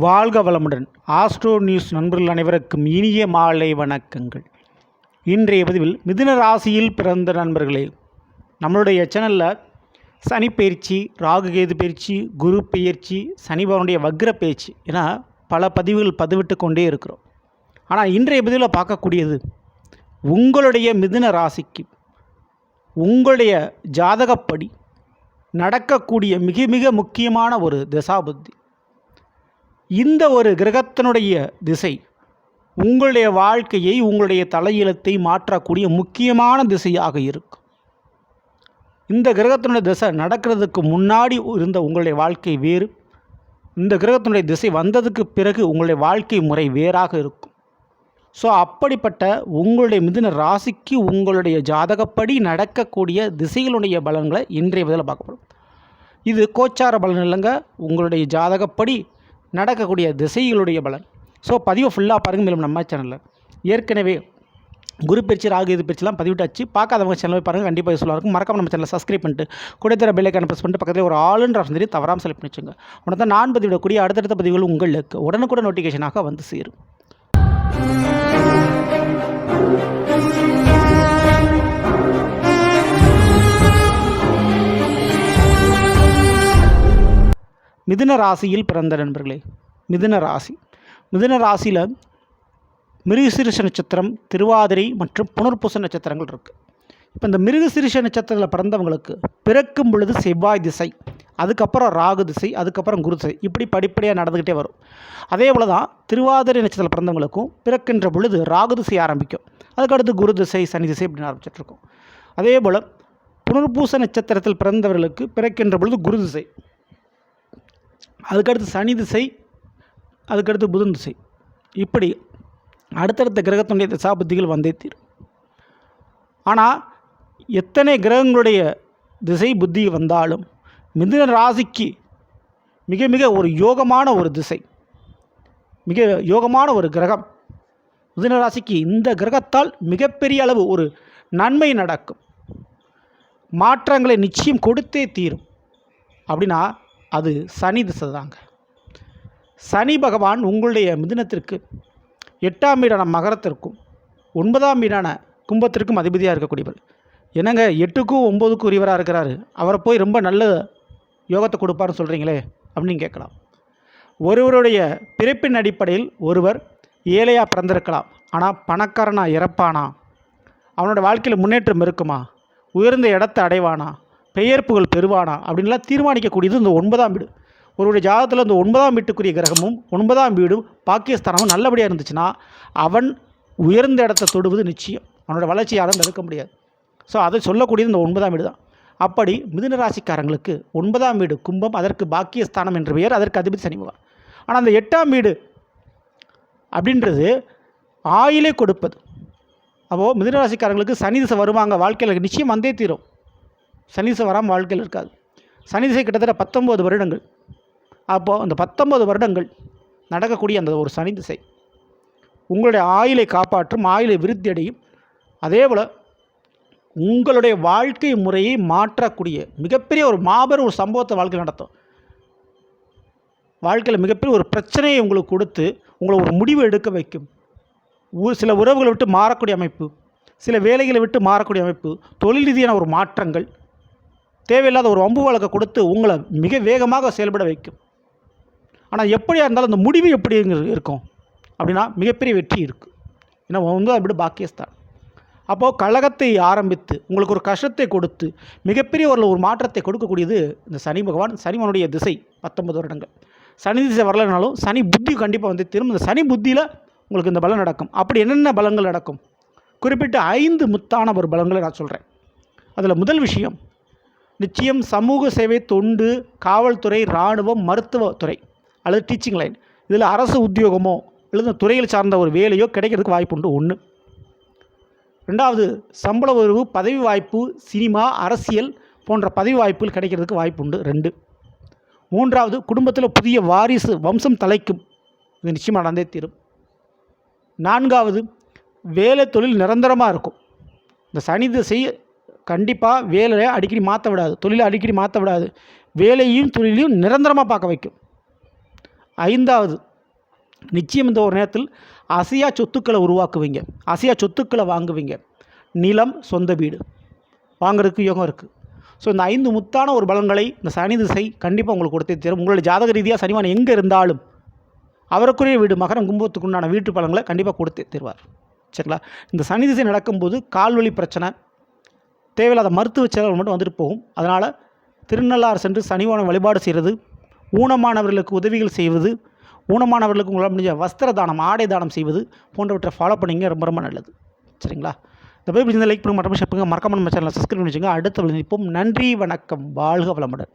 வாழ்க வளமுடன். Astro news நண்பர்கள் அனைவருக்கும் இனிய மாலை வணக்கங்கள். இன்றைய பதிவில் மிதுன ராசியில் பிறந்த நண்பர்களே நம்மளுடைய சேனலில் சனி பயிற்சி ராகு கேது பயிற்சி குரு பயிற்சி சனிபவனுடைய வக்ர பயிற்சி என பல பதிவுகள் பதிவிட்டு கொண்டே இருக்கிறோம். ஆனால் இன்றைய பதிவில் பார்க்கக்கூடியது உங்களுடைய மிதுன ராசிக்கு உங்களுடைய ஜாதகப்படி நடக்கக்கூடிய மிக மிக முக்கியமான ஒரு திசாபுத்தி. இந்த ஒரு கிரகத்தினுடைய திசை உங்களுடைய வாழ்க்கையை உங்களுடைய தலையெழுத்தை மாற்றக்கூடிய முக்கியமான திசையாக இருக்கும் இந்த கிரகத்தினுடைய திசை நடக்கிறதுக்கு முன்னாடி இருந்த உங்களுடைய வாழ்க்கை வேறு. இந்த கிரகத்தினுடைய திசை வந்ததுக்கு பிறகு உங்களுடைய வாழ்க்கை முறை வேறாக இருக்கும். ஸோ அப்படிப்பட்ட உங்களுடைய மிதுன ராசிக்கு உங்களுடைய ஜாதகப்படி நடக்கக்கூடிய திசைகளுடைய பலன்களை இன்றைய பதில் பார்க்கப்படும் இது கோச்சார பலன் இல்லைங்க. உங்களுடைய ஜாதகப்படி நடக்கக்கூடிய திசைகளுடைய பலன். ஸோ பதிவை ஃபுல்லாக பாருங்கள் மேலும் நம்ம சேனலில் ஏற்கனவே குரு பயிற்சி ராகு இது பயிற்சிலாம் பதிவிட்டாச்சு. பார்க்காதவங்க சேனல் பாருங்கள் கண்டிப்பாக யூஸ்ஃபுல்லாக இருக்கும். மறக்காம நம்ம சேனலை சப்ஸ்கிரைப் பண்ணிட்டு கூட தர பெல்லைக்கான ப்ரெஸ் பண்ணிட்டு பக்கத்தில் ஒரு ஆளுன்ற ஆப்ஷன் தெரியும் தவறாமல் செலக்ட் பண்ணி வச்சுங்க. உடனே தான் நான் பதிவிடக்கூடிய அடுத்தடுத்த பதிவுகள் உங்களுக்கு உடனுக்குடன் நோட்டிஃபிகேஷனாக வந்து சேரும். மிதுன ராசியில் பிறந்த நண்பர்களே மிதுன ராசி. மிதுன ராசியில் மிருகசிரிஷ நட்சத்திரம் திருவாதிரை மற்றும் புனர்பூச நட்சத்திரங்கள் இருக்குது இப்போ இந்த மிருகசிரிஷ நட்சத்திரத்தில் பிறந்தவங்களுக்கு பிறக்கும் பொழுது செவ்வாய் திசை அதுக்கப்புறம் ராகு திசை அதுக்கப்புறம் குரு திசை இப்படி படிப்படியாக நடந்துக்கிட்டே வரும். அதே போல் தான் திருவாதிரை நட்சத்திரத்தில் பிறந்தவங்களுக்கும் பிறக்கின்ற பொழுது ராகு திசை ஆரம்பிக்கும். அதுக்கடுத்து குரு திசை சனி திசை இப்படின்னு ஆரம்பிச்சிட்ருக்கும் அதே போல் புனர்பூச நட்சத்திரத்தில் பிறந்தவர்களுக்கு பிறக்கின்ற பொழுது குரு திசை. அதுக்கடுத்து சனி திசை அதுக்கடுத்து புதன் திசை. இப்படி அடுத்தடுத்த கிரகத்தினுடைய திசாபுத்திகள் வந்தே தீரும். ஆனால் எத்தனை கிரகங்களுடைய திசை புத்தி வந்தாலும் மிதுன ராசிக்கு மிக மிக ஒரு யோகமான ஒரு திசை மிக யோகமான ஒரு கிரகம். மிதுன ராசிக்கு இந்த கிரகத்தால் மிகப்பெரிய அளவு ஒரு நன்மை நடக்கும். மாற்றங்களை நிச்சயம் கொடுத்தே தீரும். அப்படின்னா அது சனி திசை தாங்க. சனி பகவான் உங்களுடைய மிதுனத்திற்கு எட்டாம் வீடான மகரத்திற்கும் ஒன்பதாம் வீடான கும்பத்திற்கும் அதிபதியாக இருக்கக்கூடியவர். என்னங்க எட்டுக்கும் ஒம்போதுக்கும் உரியவராக இருக்கிறாரு. அவரை போய் ரொம்ப நல்ல யோகத்தை கொடுப்பாருன்னு சொல்கிறீங்களே அப்படின்னு கேட்கலாம். ஒருவருடைய பிறப்பின் அடிப்படையில் ஒருவர் ஏழையாக பிறந்திருக்கலாம். ஆனால் பணக்காரனாக இறப்பானா? அவனோட வாழ்க்கையில் முன்னேற்றம் இருக்குமா? உயர்ந்த இடத்தை அடைவானா? பெயர் புகழ் பெறுவானா அப்படின்லாம் தீர்மானிக்கக்கூடியது இந்த ஒன்பதாம் வீடு. ஒருவருடைய ஜாதகத்தில் இந்த ஒன்பதாம் வீட்டுக்குரிய கிரகமும் ஒன்பதாம் வீடும் பாகிஸ்தானமும் நல்லபடியாக இருந்துச்சுன்னா அவன் உயர்ந்த இடத்த தொடுவது நிச்சயம். அவனோட வளர்ச்சி யாரும் தடுக்க முடியாது. ஸோ அதை சொல்லக்கூடியது இந்த ஒன்பதாம் வீடு தான் அப்படி மிதுன ராசிக்காரங்களுக்கு ஒன்பதாம் வீடு கும்பம் அதற்கு பாக்கியஸ்தானம் என்ற பெயர் அதற்கு அதிபதி சனி ஆனால் அந்த எட்டாம் வீடு அப்படின்றது ஆயிலே கொடுப்பது. அப்போது மிதுனராசிக்காரங்களுக்கு சனி திசை வருவாங்க வாழ்க்கையில் நிச்சயம் வந்தே தீரும். சனிசை வராமல் வாழ்க்கையில் இருக்காது. சனி திசை கிட்டத்தட்ட பத்தொம்போது வருடங்கள். அப்போது அந்த பத்தொன்பது வருடங்கள் நடக்கக்கூடிய அந்த ஒரு சனி திசை. உங்களுடைய ஆயுளை காப்பாற்றும் ஆயுளை விருத்தி அடையும். அதே போல் உங்களுடைய வாழ்க்கை முறையை மாற்றக்கூடிய மிகப்பெரிய ஒரு மாபெரும் ஒரு சம்பவத்தை வாழ்க்கையில் நடத்தும். வாழ்க்கையில் மிகப்பெரிய ஒரு பிரச்சனையை உங்களுக்கு கொடுத்து உங்களை ஒரு முடிவு எடுக்க வைக்கும். ஒரு சில உறவுகளை விட்டு மாறக்கூடிய அமைப்பு சில வேலைகளை விட்டு மாறக்கூடிய அமைப்பு தொழில் ரீதியான ஒரு மாற்றங்கள் தேவையில்லாத ஒரு வம்பு வழக்கை கொடுத்து உங்களை மிக வேகமாக செயல்பட வைக்கும். ஆனால் எப்படியா இருந்தாலும் அந்த முடிவு எப்படி இருக்கும்? அப்படின்னா மிகப்பெரிய வெற்றி இருக்குது ஏன்னா வந்து அப்படி பாக்கியஸ்தான். அப்போது கழகத்தை ஆரம்பித்து உங்களுக்கு ஒரு கஷ்டத்தை கொடுத்து மிகப்பெரிய ஒரு ஒரு மாற்றத்தை கொடுக்கக்கூடியது இந்த சனி பகவான் சனிமனுடைய திசை பத்தொன்பது வருடங்கள். சனி திசை வரலனாலும் சனி புத்தி கண்டிப்பாக வந்து திரும்ப இந்த சனி புத்தியில் உங்களுக்கு இந்த பலம் நடக்கும். அப்படி என்னென்ன பலங்கள் நடக்கும்? குறிப்பிட்ட ஐந்து முத்தான ஒரு பலங்களை நான் சொல்கிறேன் அதில் முதல் விஷயம் நிச்சயம் சமூக சேவை தொண்டு காவல்துறை இராணுவம் மருத்துவத்துறை அல்லது டீச்சிங் லைன் இதில் அரசு உத்தியோகமோ அல்லது துறையில் சார்ந்த ஒரு வேலையோ கிடைக்கிறதுக்கு வாய்ப்பு உண்டு. ஒன்று ரெண்டாவது சம்பள உயர்வு பதவி வாய்ப்பு சினிமா அரசியல் போன்ற பதவி வாய்ப்புகள் கிடைக்கிறதுக்கு வாய்ப்பு உண்டு. ரெண்டு. மூன்றாவது குடும்பத்தில் புதிய வாரிசு வம்சம் தலைக்கும். இது நிச்சயமாக நடந்தே தீரும். நான்காவது வேலை தொழில் நிரந்தரமாக இருக்கும். இந்த சனி திசை கண்டிப்பாக வேலையை அடிக்கடி மாற்ற விடாது. தொழிலை அடிக்கடி மாற்ற விடாது. வேலையும் தொழிலையும் நிரந்தரமாக பார்க்க வைக்கும். ஐந்தாவது நிச்சயம் இந்த ஒரு நேரத்தில் அசையா சொத்துக்களை உருவாக்குவீங்க. அசையா சொத்துக்களை வாங்குவீங்க. நிலம் சொந்த வீடு. வாங்குறதுக்கு யோகம் இருக்குது ஸோ இந்த ஐந்து முத்தான ஒரு பலன்களை இந்த சனி திசை கண்டிப்பாக உங்களுக்கு கொடுத்தே தரும். உங்களுடைய ஜாதக ரீதியாக சனிவான் எங்கே இருந்தாலும் அவருக்குரிய வீடு மகரம் கும்பத்துக்குண்டான வீட்டு பலன்களை கண்டிப்பாக கொடுத்தே தருவார். சரிங்களா? இந்த சனி திசை நடக்கும்போது கால்வழி பிரச்சனை தேவையில்லாத மருத்துவ செலவு மட்டும் வந்துட்டு போகும். அதனால் திருநள்ளாறு சென்று சனிவானம் வழிபாடு செய்கிறது. ஊனமானவர்களுக்கு உதவிகள் செய்வது. ஊனமானவர்களுக்கு உங்களால் முடிஞ்ச வஸ்திர தானம் ஆடை தானம் செய்வது போன்றவற்றை ஃபாலோ பண்ணிங்க ரொம்ப ரொம்ப நல்லது. சரிங்களா? இந்த போய் லைக் பண்ணுங்க மறக்காம ஷேர் பண்ணுங்க மறக்காம நம்ம சேனலை சப்ஸ்கிரைப் பண்ணி வச்சுங்க அடுத்த விழிப்போம் நன்றி வணக்கம். வாழ்க வளமுடன்.